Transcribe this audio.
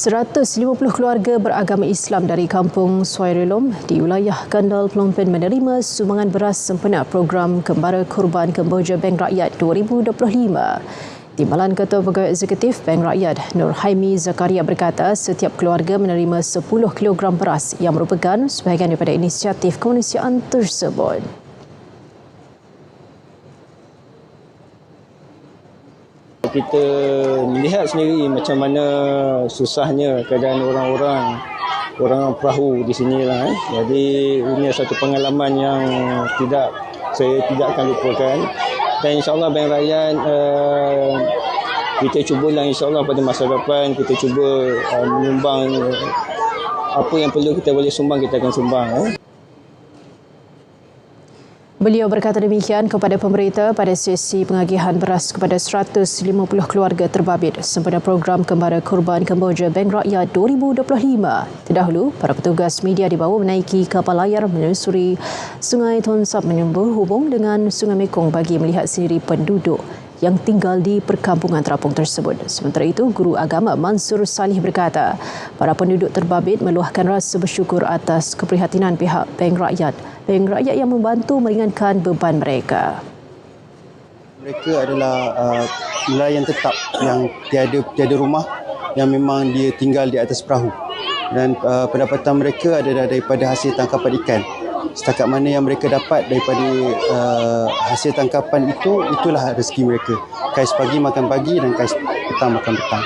150 keluarga beragama Islam dari kampung Suairelom di wilayah Kandal Phnom Penh menerima sumbangan beras sempena program Kembara Kurban Kemboja Bank Rakyat 2025. Timbalan Ketua Pegawai Eksekutif Bank Rakyat Nur Haimi Zakaria berkata setiap keluarga menerima 10 kg beras yang merupakan sebahagian daripada inisiatif kemanusiaan tersebut. Kita melihat sendiri macam mana susahnya keadaan orang-orang orang perahu di sini lah. Eh. Jadi ini satu pengalaman yang tidak saya tidak akan lupakan. Dan insyaAllah Bank Rakyat uh, kita cubalah insyaAllah pada masa depan kita cuba uh, menyumbang uh, apa yang perlu kita boleh sumbang kita akan sumbang. Eh. Beliau berkata demikian kepada pemerintah pada sesi pengagihan beras kepada 150 keluarga terbabit sempena program Kembara Kurban Kemboja Bank Rakyat 2025. Terdahulu, para petugas media dibawa menaiki kapal layar menyusuri Sungai Tonsap menyembur hubung dengan Sungai Mekong bagi melihat sendiri penduduk yang tinggal di perkampungan terapung tersebut. Sementara itu, Guru Agama Mansur Salih berkata, para penduduk terbabit meluahkan rasa bersyukur atas keprihatinan pihak Bank Rakyat, Bank Rakyat yang membantu meringankan beban mereka. Mereka adalah uh, nelayan tetap yang tiada tiada rumah yang memang dia tinggal di atas perahu dan uh, pendapatan mereka adalah daripada hasil tangkapan ikan setakat mana yang mereka dapat daripada uh, hasil tangkapan itu itulah rezeki mereka. Kais pagi makan pagi dan kais petang makan petang